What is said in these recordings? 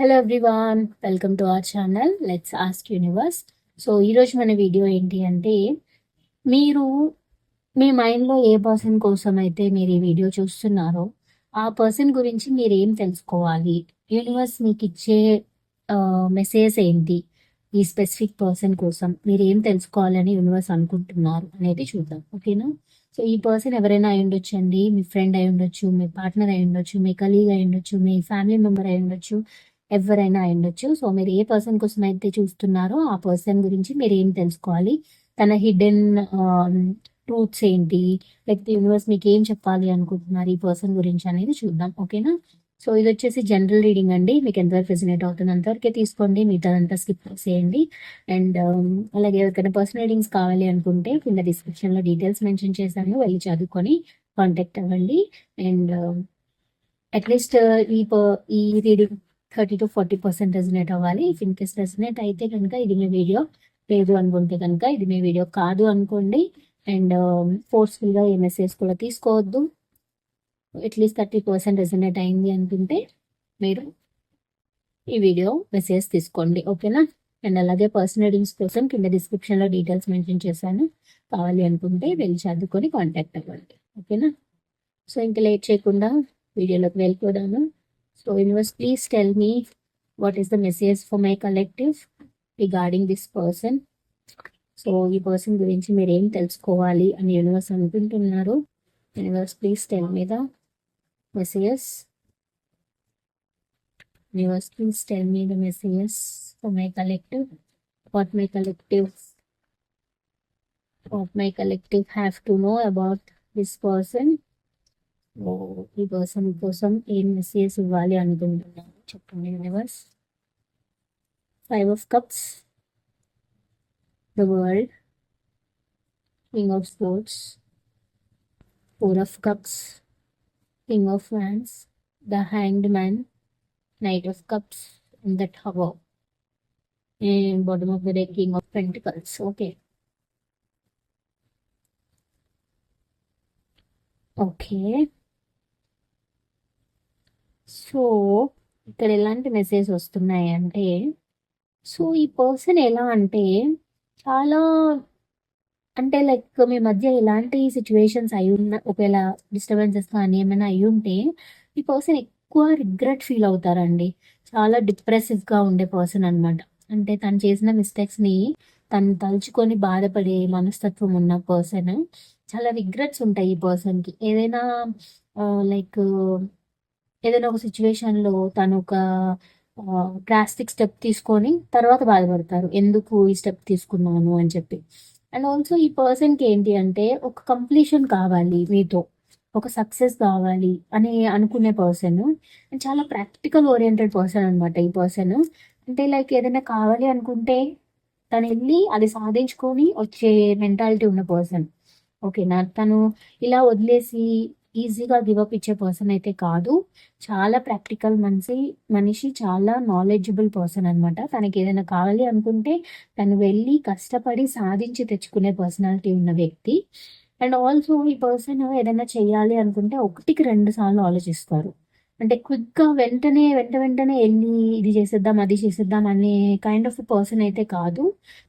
Hello everyone welcome to our channel let's ask universe so ఈరోజు మన video ఏంటి అంటే మీరు మీ మైండ్లో ఏ పర్సన్ కోసం అయితే మీరు ఈ వీడియో చూస్తున్నారో ఆ పర్సన్ గురించి మీరు ఏం తెలుసుకోవాలి? యూనివర్స్ మీకు ఇచ్చే మెసేజ్ ఏంటి? ఈ స్పెసిఫిక్ పర్సన్ కోసం మీరు ఏం తెలుసుకోవాలని యూనివర్స్ అనుకుంటున్నారు అనేది చూద్దాం. ఓకేనా సో ఈ పర్సన్ ఎవరైనా అయి ఉండొచ్చు అండి మీ ఫ్రెండ్ అయి ఉండొచ్చు మీ పార్ట్నర్ అయి ఉండొచ్చు మీ కలీగ్ అయి ఉండొచ్చు మీ ఫ్యామిలీ మెంబర్ అయి ఉండొచ్చు. ఎవరైనా అయ్యుండొచ్చు. ఉండొచ్చు సో మీరు ఏ పర్సన్ కోసం అయితే చూస్తున్నారో ఆ పర్సన్ గురించి మీరు ఏం తెలుసుకోవాలి? తన హిడెన్ ట్రూత్స్ ఏంటి? లేకపోతే యూనివర్స్ మీకు ఏం చెప్పాలి అనుకుంటున్నారు ఈ పర్సన్ గురించి అనేది చూద్దాం. ఓకేనా? సో ఇది వచ్చేసి జనరల్ రీడింగ్ అండి. మీకు ఎంతవరకు రెసినేట్ అవుతుంది అంతవరకే తీసుకోండి. మిగతాదంతా స్కిప్ చేయండి అండ్ అలాగే ఎవరికైనా పర్సనల్ రీడింగ్స్ కావాలి అనుకుంటే కింద డిస్క్రిప్షన్లో డీటెయిల్స్ మెన్షన్ చేశాను. వెళ్ళి చదువుకొని కాంటాక్ట్ అవ్వండి. అండ్ అట్లీస్ట్ ఈ ఈ reading thirty to forty percent resonate అవ్వాలి. ఇఫ్ ఇన్ కేస్ రెసినేట్ అయితే కనుక ఇది మీ వీడియో లేదు అనుకుంటే కనుక ఇది మీ వీడియో కాదు అనుకోండి. అండ్ ఫోర్స్ఫుల్గా ఏ మెసేజ్ కూడా తీసుకోవద్దు. అట్లీస్ట్ థర్టీ పర్సెంట్ రెసినేట్ అయింది అనుకుంటే మీరు ఈ వీడియో మెసేజ్ తీసుకోండి. ఓకేనా? అండ్ అలాగే పర్సనల్ రీడింగ్స్ కోసం కింద డిస్క్రిప్షన్లో డీటెయిల్స్ మెన్షన్ చేశాను. కావాలి అనుకుంటే వెళ్ళి చదువుకొని కాంటాక్ట్ అవ్వండి. ఓకేనా? సో ఇంకా లేట్ చేయకుండా వీడియోలోకి వెళ్ళిపోదాము. So universe please tell me what is the message for my collective regarding this person so ఈ పర్సన్ గురించి మీరు ఏం తెలుసుకోవాలి అని యూనివర్స్ అనుకుంటున్నారు? Universe please tell me the messages universe please tell me the messages for my collective what my collective what my collective have to know about this person ఓ ఈ person కోసం ఏం మెసేజ్ ఇవ్వాలి అనుకుంటున్నాను చెప్పండి universe five of cups the world king of sports four of cups king of wands the hanged man knight of cups in that hour and bottom of the day king of pentacles okay okay so ఇక్కడ ఎలాంటి message వస్తున్నాయి అంటే so ఈ person ఎలా అంటే చాలా అంటే like మీ మధ్య ఎలాంటి సిచ్యువేషన్స్ అయి ఉన్న ఒకవేళ డిస్టర్బెన్సెస్ కానీ ఏమైనా అయి ఉంటే ఈ పర్సన్ ఎక్కువ రిగ్రెట్ ఫీల్ అవుతారండి. చాలా డిప్రెసివ్గా ఉండే పర్సన్ అన్నమాట. అంటే తను చేసిన మిస్టేక్స్ని తను తలుచుకొని బాధపడే మనస్తత్వం ఉన్న పర్సన్ చాలా రిగ్రెట్స్ ఉంటాయి ఈ పర్సన్కి ఏదైనా లైక్ ఏదైనా ఒక సిచ్యువేషన్లో తను ఒక డ్రాస్టిక్ స్టెప్ తీసుకొని తర్వాత బాధపడతారు. ఎందుకు ఈ స్టెప్ తీసుకున్నాను? అని చెప్పి. అండ్ ఆల్సో ఈ పర్సన్కి ఏంటి అంటే ఒక కంప్లీషన్ కావాలి మీతో. ఒక సక్సెస్ కావాలి అని అనుకునే పర్సన్. అండ్ చాలా ప్రాక్టికల్ ఓరియంటెడ్ పర్సన్ అనమాట ఈ పర్సన్. అంటే లైక్ ఏదైనా కావాలి అనుకుంటే తను వెళ్ళి అది సాధించుకొని వచ్చే మెంటాలిటీ ఉన్న పర్సన్. ఓకేనా తను ఇలా వదిలేసి ఈజీగా గివప్ ఇచ్చే పర్సన్ అయితే కాదు. చాలా ప్రాక్టికల్ మనిషి మనిషి చాలా నాలెడ్జబుల్ పర్సన్ అనమాట తనకి ఏదైనా కావాలి అనుకుంటే తను వెళ్ళి కష్టపడి సాధించి తెచ్చుకునే పర్సనాలిటీ ఉన్న వ్యక్తి. అండ్ ఆల్సో ఈ పర్సన్ ఏదైనా చేయాలి అనుకుంటే ఒకటికి రెండు సార్లు ఆలోచిస్తారు. అంటే క్విక్గా వెంటనే వెంట వెంటనే వెళ్ళి ఇది చేసేద్దాం అది చేసేద్దాం అనే కైండ్ ఆఫ్ పర్సన్ అయితే కాదు.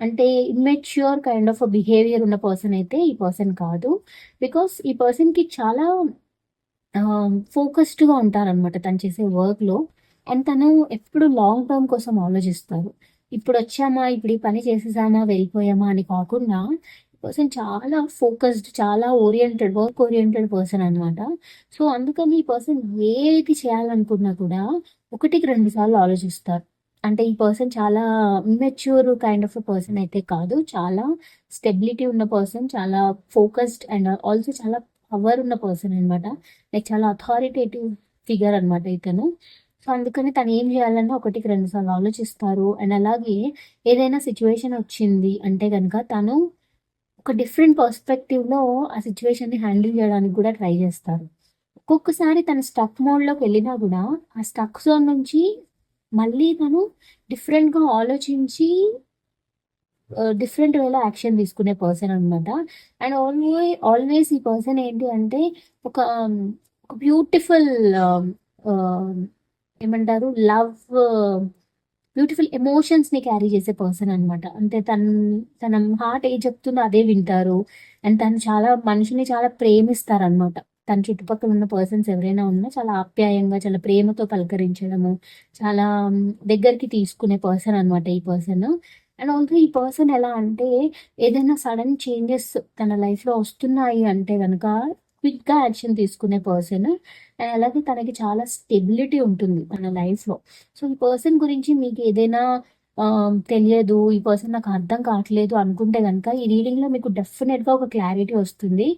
అంటే ఇమ్మెచ్యూర్ కైండ్ ఆఫ్ బిహేవియర్ ఉన్న పర్సన్ అయితే ఈ పర్సన్ కాదు. బికాస్ ఈ పర్సన్కి చాలా ఫోకస్డ్గా ఉంటారనమాట తను చేసే వర్క్లో అండ్ తను ఎప్పుడు లాంగ్ టర్మ్ కోసం ఆలోచిస్తారు. ఇప్పుడు వచ్చామా? ఇప్పుడు ఈ పని చేసేసామా? వెళ్ళిపోయామా? అని కాకుండా పర్సన్ చాలా ఫోకస్డ్ చాలా ఓరియంటెడ్ వర్క్ ఓరియంటెడ్ పర్సన్ అనమాట సో అందుకని ఈ పర్సన్ ఏది చేయాలనుకున్నా కూడా ఒకటికి రెండు సార్లు ఆలోచిస్తారు. అంటే ఈ పర్సన్ చాలా ఇమ్మెచ్యూర్ కైండ్ ఆఫ్ పర్సన్ అయితే కాదు. చాలా స్టెబిలిటీ ఉన్న పర్సన్ చాలా ఫోకస్డ్ అండ్ ఆల్సో చాలా పవర్ ఉన్న పర్సన్ అనమాట లైక్ చాలా అథారిటేటివ్ ఫిగర్ అనమాట ఇతను. సో అందుకని తను ఏం చేయాలన్నా ఒకటికి రెండు సార్లు ఆలోచిస్తారు. అండ్ అలాగే ఏదైనా సిచ్యువేషన్ వచ్చింది అంటే కనుక తను ఒక డిఫరెంట్ పర్స్పెక్టివ్లో ఆ సిచ్యువేషన్ని హ్యాండిల్ చేయడానికి కూడా ట్రై చేస్తారు. ఒక్కొక్కసారి తన స్టక్ మోడ్లోకి వెళ్ళినా కూడా ఆ స్టక్ జోన్ నుంచి మళ్ళీ తను డిఫరెంట్గా ఆలోచించి డిఫరెంట్ వేలో యాక్షన్ తీసుకునే పర్సన్ అనమాట అండ్ ఆల్వే ఆల్వేస్ ఈ పర్సన్ ఏంటి అంటే ఒక um, ఒక బ్యూటిఫుల్ um, um, ఏమంటారు? లవ్ బ్యూటిఫుల్ ఎమోషన్స్ని క్యారీ చేసే పర్సన్ అనమాట అంటే తన తన హార్ట్ ఏ చెప్తుందో అదే వింటారు. అండ్ తను చాలా మనిషిని చాలా ప్రేమిస్తారనమాట తన చుట్టుపక్కల ఉన్న పర్సన్స్ ఎవరైనా ఉన్నా చాలా ఆప్యాయంగా చాలా ప్రేమతో పలకరించడము చాలా దగ్గరికి తీసుకునే పర్సన్ అనమాట ఈ పర్సన్. అండ్ ఆల్సో ఈ పర్సన్ ఎలా అంటే ఏదైనా సడన్ చేంజెస్ తన లైఫ్లో వస్తున్నాయి అంటే కనుక క్విక్గా యాక్షన్ తీసుకునే పర్సన్. అండ్ అలాగే తనకి చాలా స్టెబిలిటీ ఉంటుంది తన లైఫ్లో. సో ఈ పర్సన్ గురించి మీకు ఏదైనా తెలియదు ఈ పర్సన్ నాకు అర్థం కావట్లేదు అనుకుంటే కనుక ఈ రీడింగ్లో మీకు డెఫినెట్గా ఒక క్లారిటీ వస్తుంది.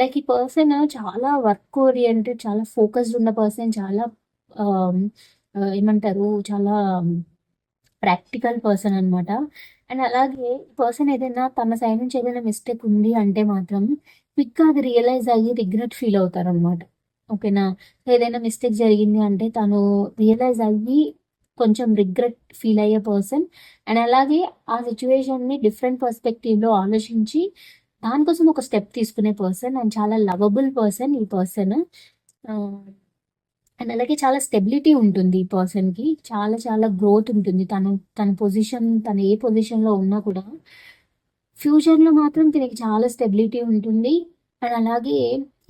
లైక్ ఈ పర్సన్ చాలా వర్క్ ఓరియంటెడ్ చాలా ఫోకస్డ్ ఉన్న పర్సన్ చాలా ఏమంటారు చాలా ప్రాక్టికల్ పర్సన్ అనమాట అండ్ అలాగే పర్సన్ ఏదైనా తన సైడ్ నుంచి ఏదైనా మిస్టేక్ ఉంది అంటే మాత్రం క్విక్గా అది రియలైజ్ అయ్యి రిగ్రెట్ ఫీల్ అవుతారు అనమాట ఓకేనా? ఏదైనా మిస్టేక్ జరిగింది అంటే తను రియలైజ్ అయ్యి కొంచెం రిగ్రెట్ ఫీల్ అయ్యే పర్సన్. అండ్ అలాగే ఆ సిచ్యువేషన్ని డిఫరెంట్ పర్స్పెక్టివ్లో ఆలోచించి దానికోసం ఒక స్టెప్ తీసుకునే పర్సన్ అండ్ చాలా లవబుల్ పర్సన్ ఈ పర్సన్. అండ్ అలాగే చాలా స్టెబిలిటీ ఉంటుంది ఈ పర్సన్కి చాలా చాలా గ్రోత్ ఉంటుంది. తను తన పొజిషన్ తను ఏ పొజిషన్లో ఉన్నా కూడా ఫ్యూచర్లో మాత్రం తనకి చాలా స్టెబిలిటీ ఉంటుంది. అండ్ అలాగే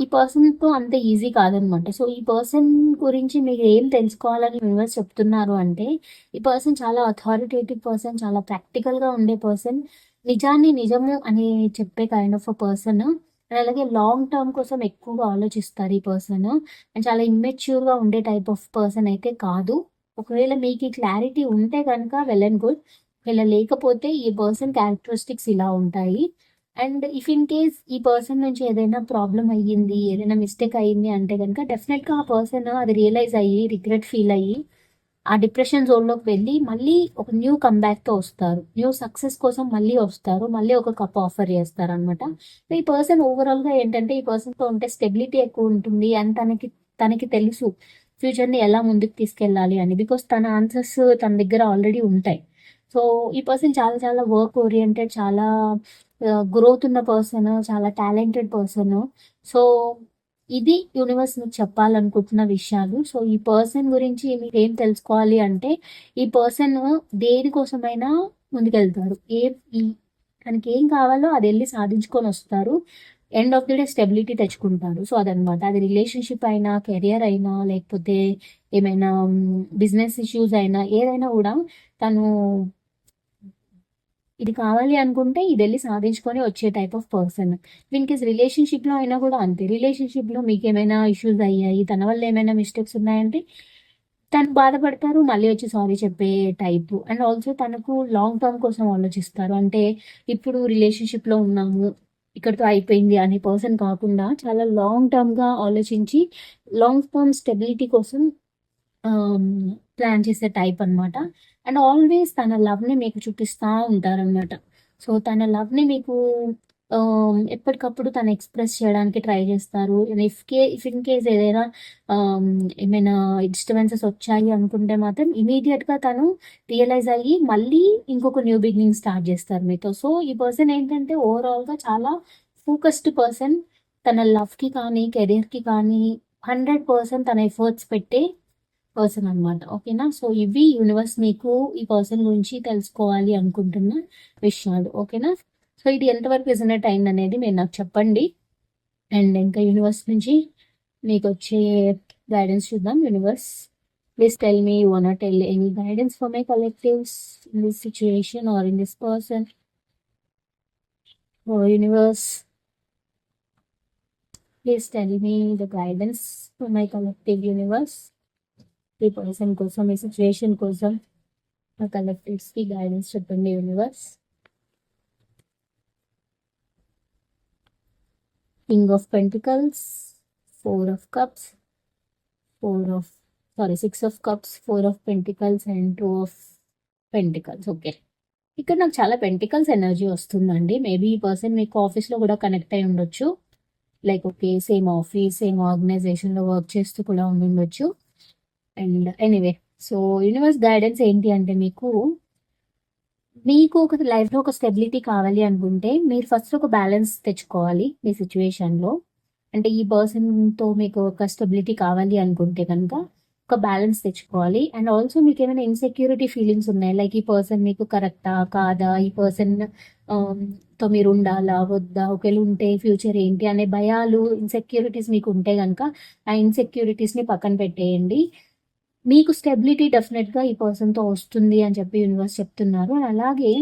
ఈ పర్సన్తో అంత ఈజీ కాదనమాట. సో ఈ పర్సన్ గురించి మీరు ఏం తెలుసుకోవాలని యూనివర్స్ చెప్తున్నారు అంటే ఈ పర్సన్ చాలా అథారిటేటివ్ పర్సన్ చాలా ప్రాక్టికల్గా ఉండే పర్సన్ నిజాన్ని నిజము అని చెప్పే kind of a person and అలాగే లాంగ్ టర్మ్ కోసం ఎక్కువగా ఆలోచిస్తారు ఈ పర్సన్ అండ్ చాలా ఇమ్మెచ్యూర్గా ఉండే టైప్ ఆఫ్ పర్సన్ అయితే కాదు. ఒకవేళ మీకు ఈ క్లారిటీ ఉంటే కనుక వెల్ అండ్ గుడ్ ఒకవేళ లేకపోతే ఈ పర్సన్ క్యారెక్టరిస్టిక్స్ ఇలా ఉంటాయి. అండ్ ఇఫ్ ఇన్ కేస్ ఈ పర్సన్ నుంచి ఏదైనా ప్రాబ్లం అయ్యింది ఏదైనా మిస్టేక్ అయ్యింది అంటే కనుక డెఫినెట్గా ఆ పర్సన్ అది రియలైజ్ అయ్యి రిగ్రెట్ ఫీల్ అయ్యి ఆ డిప్రెషన్ జోన్లోకి వెళ్ళి మళ్ళీ ఒక న్యూ కంబ్యాక్తో వస్తారు. న్యూ సక్సెస్ కోసం మళ్ళీ వస్తారు. మళ్ళీ ఒక కప్ ఆఫర్ చేస్తారు అనమాట ఈ పర్సన్ ఓవరాల్గా ఏంటంటే ఈ పర్సన్తో ఉంటే స్టెబిలిటీ ఎక్కువ ఉంటుంది అండ్ తనకి తనకి తెలుసు ఫ్యూచర్ని ఎలా ముందుకు తీసుకెళ్ళాలి అని. బికాస్ తన ఆన్సర్స్ తన దగ్గర ఆల్రెడీ ఉంటాయి. సో ఈ పర్సన్ చాలా చాలా వర్క్ ఓరియంటెడ్ చాలా గ్రోత్ ఉన్న పర్సన్ చాలా టాలెంటెడ్ పర్సన్. సో ఇది యూనివర్స్ మీకు చెప్పాలనుకుంటున్న విషయాలు. సో ఈ పర్సన్ గురించి మీరు ఏం తెలుసుకోవాలి అంటే ఈ పర్సన్ దేనికోసమైనా ముందుకెళ్తారు ఏ ఈ- తనకి ఏం కావాలో అది వెళ్ళి సాధించుకొని వస్తారు. End of the day stability తెచ్చుకుంటారు. సో అదనమాట. అది రిలేషన్షిప్ అయినా కెరియర్ అయినా లేకపోతే ఏమైనా బిజినెస్ ఇష్యూస్ అయినా ఏదైనా కూడా తను ఇది కావాలి అనుకుంటే ఇది వెళ్ళి సాధించుకొని వచ్చే type of person in case రిలేషన్షిప్లో అయినా కూడా అంతే. రిలేషన్షిప్లో మీకు ఏమైనా ఇష్యూస్ అయ్యాయి? తన వల్ల ఏమైనా మిస్టేక్స్ ఉన్నాయంటే తను బాధపడతారు మళ్ళీ వచ్చి సారీ చెప్పే టైపు అండ్ ఆల్సో తనకు లాంగ్ టర్మ్ కోసం ఆలోచిస్తారు. అంటే ఇప్పుడు రిలేషన్షిప్లో ఉన్నాము ఇక్కడితో అయిపోయింది అనే పర్సన్ కాకుండా చాలా లాంగ్ టర్మ్గా ఆలోచించి లాంగ్ టర్మ్ స్టెబిలిటీ కోసం Um, ప్లాన్ చేసే టైప్ అనమాట అండ్ ఆల్వేస్ తన లవ్ని మీకు చూపిస్తూ ఉంటారనమాట సో తన లవ్ని మీకు um, ఎప్పటికప్పుడు తను ఎక్స్ప్రెస్ చేయడానికి ట్రై చేస్తారు. ఇఫ్ కే ఇఫ్ ఇన్ కేస్ ఏదైనా um, ఏమైనా డిస్టర్బెన్సెస్ వచ్చాయి అనుకుంటే మాత్రం ఇమీడియట్గా తను రియలైజ్ అయ్యి మళ్ళీ ఇంకొక న్యూ బిగినింగ్ స్టార్ట్ చేస్తారు మీతో. సో ఈ పర్సన్ ఏంటంటే ఓవరాల్గా చాలా ఫోకస్డ్ పర్సన్ తన లవ్కి కానీ కెరీర్కి కానీ హండ్రెడ్ పర్సెంట్ తన ఎఫర్ట్స్ పెట్టి పర్సన్ అనమాట ఓకేనా? సో ఇవి యూనివర్స్ మీకు ఈ పర్సన్ గురించి తెలుసుకోవాలి అనుకుంటున్న విషయాలు. ఓకేనా? సో ఇది ఎంతవరకు రిజనేట్ అయింది అనేది మీరు నాకు చెప్పండి. అండ్ ఇంకా యూనివర్స్ నుంచి మీకు వచ్చే గైడెన్స్ చూద్దాం. Universe please tell me one or tell any guidance for my collectives in this situation or in this person universe please tell me the guidance for my collective universe ఈ person కోసం ఈ situation కోసం మా కలెక్టివ్స్కి guidance చెప్పండి universe king of pentacles four of cups four of sorry six of cups four of pentacles and two of pentacles okay ఇక్కడ నాకు చాలా పెంటికల్స్ ఎనర్జీ వస్తుందండి. మేబీ ఈ పర్సన్ మీకు ఆఫీస్లో కూడా కనెక్ట్ అయి ఉండొచ్చు. Like okay same office same ఆర్గనైజేషన్లో వర్క్ చేస్తూ కూడా ఉండి ఉండొచ్చు. And anyway so universe guidance ఏంటి అంటే మీకు మీకు ఒక లైఫ్లో ఒక స్టెబిలిటీ కావాలి అనుకుంటే మీరు ఫస్ట్ ఒక బ్యాలెన్స్ తెచ్చుకోవాలి మీ సిచ్యువేషన్లో అంటే ఈ పర్సన్తో మీకు ఒక స్టెబిలిటీ కావాలి అనుకుంటే కనుక ఒక బ్యాలెన్స్ తెచ్చుకోవాలి. అండ్ ఆల్సో మీకు ఏమైనా ఇన్సెక్యూరిటీ ఫీలింగ్స్ ఉన్నాయి? లైక్ ఈ పర్సన్ మీకు కరెక్టా కాదా? ఈ పర్సన్ um, తో మీరు ఉండాలా? వద్దా? ఒకవేళ ఉంటే ఫ్యూచర్ ఏంటి? అనే భయాలు ఇన్సెక్యూరిటీస్ మీకు ఉంటే కనుక ఆ ఇన్సెక్యూరిటీస్ని పక్కన పెట్టేయండి. మీకు స్టెబిలిటీ డెఫినెట్గా ఈ పర్సన్తో వస్తుంది అని చెప్పి యూనివర్స్ చెప్తున్నారు. అలాగే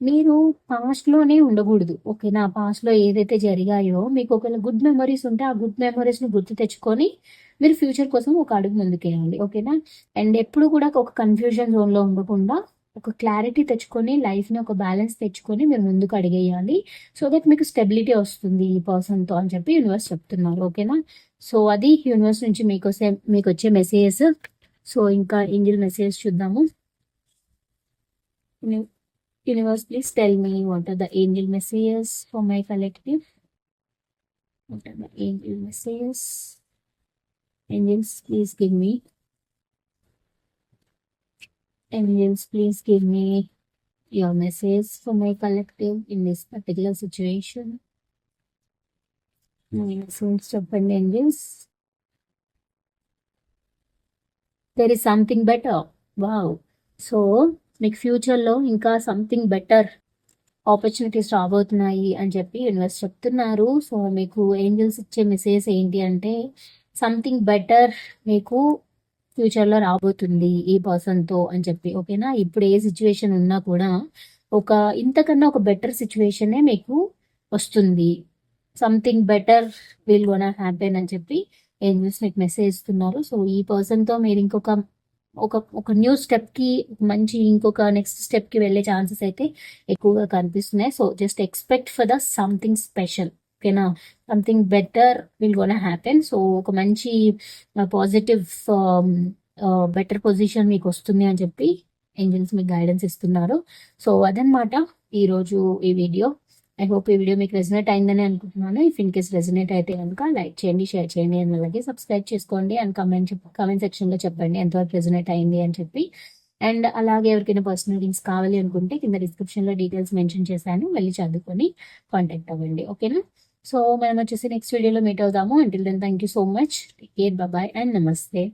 మీరు పాస్ట్లోనే ఉండకూడదు. ఓకేనా పాస్ట్లో ఏదైతే జరిగాయో మీకు ఒకవేళ గుడ్ మెమరీస్ ఉంటే ఆ గుడ్ మెమరీస్ని గుర్తు తెచ్చుకొని మీరు ఫ్యూచర్ కోసం ఒక అడుగు ముందుకేయాలి ఓకేనా అండ్ ఎప్పుడు కూడా ఒక కన్ఫ్యూజన్ జోన్లో ఉండకుండా ఒక క్లారిటీ తెచ్చుకొని లైఫ్ని ఒక బ్యాలెన్స్ తెచ్చుకొని మీరు ముందుకు అడిగేయాలి. సో దట్ మీకు స్టెబిలిటీ వస్తుంది ఈ పర్సన్తో అని చెప్పి యూనివర్స్ చెప్తున్నారు. ఓకేనా సో అది యూనివర్స్ నుంచి మీకు మీకు వచ్చే మెసేజెస్ సో ఇంకా ఏంజిల్ మెసేజ్ చూద్దాము universe please tell me what are the angel messages for my collective what are the angel messages angels please give me angels please give me your message for my collective in this particular situation message చెప్పండి angels there is something better wow so మీకు ఫ్యూచర్లో ఇంకా something better opportunities రాబోతున్నాయి అని చెప్పి universe చెప్తున్నారు. So మీకు angels ఇచ్చే మెసేజ్ ఏంటి అంటే సంథింగ్ బెటర్ మీకు ఫ్యూచర్లో రాబోతుంది ఈ పర్సన్తో అని చెప్పి. ఓకేనా ఇప్పుడు ఏ సిచ్యువేషన్ ఉన్నా కూడా ఒక ఇంతకన్నా ఒక బెటర్ సిచ్యువేషనే మీకు వస్తుంది. Something better will gonna happen అని చెప్పి ఏంజల్స్ మీకు మెసేజ్ ఇస్తున్నారు. సో ఈ పర్సన్తో మీరు ఇంకొక ఒక ఒక న్యూ స్టెప్కి మంచి ఇంకొక నెక్స్ట్ స్టెప్కి వెళ్ళే ఛాన్సెస్ అయితే ఎక్కువగా కనిపిస్తున్నాయి. So just expect for the something special ఓకేనా something better will gonna happen so ఒక మంచి పాజిటివ్ బెటర్ పొజిషన్ మీకు వస్తుంది అని చెప్పి ఏంజల్స్ మీకు గైడెన్స్ ఇస్తున్నారు. సో అదనమాట ఈరోజు ఈ వీడియో ఐ హోప్ ఈ వీడియో మీకు రెజినేట్ అయిందని అనుకుంటున్నాను. ఇఫ్ ఇన్ కేస్ రెజినేట్ అయితే కనుక లైక్ చేయండి షేర్ చేయండి అండ్ అలాగే సబ్స్క్రైబ్ చేసుకోండి అండ్ కమెంట్ కమెంట్ సెక్షన్లో చెప్పండి ఎంతవరకు రెజినేట్ అయింది అని చెప్పి. అండ్ అలాగే ఎవరికైనా పర్సనల్ లింక్స్ కావాలి అనుకుంటే కింద డిస్క్రిప్షన్లో డీటెయిల్స్ మెన్షన్ చేశాను. వెళ్ళి చదువుకొని కాంటాక్ట్ అవ్వండి. ఓకేనా సో మనం వచ్చేసి నెక్స్ట్ వీడియోలో మీట్ అవుదాము. Until then thank you so much care bye and నమస్తే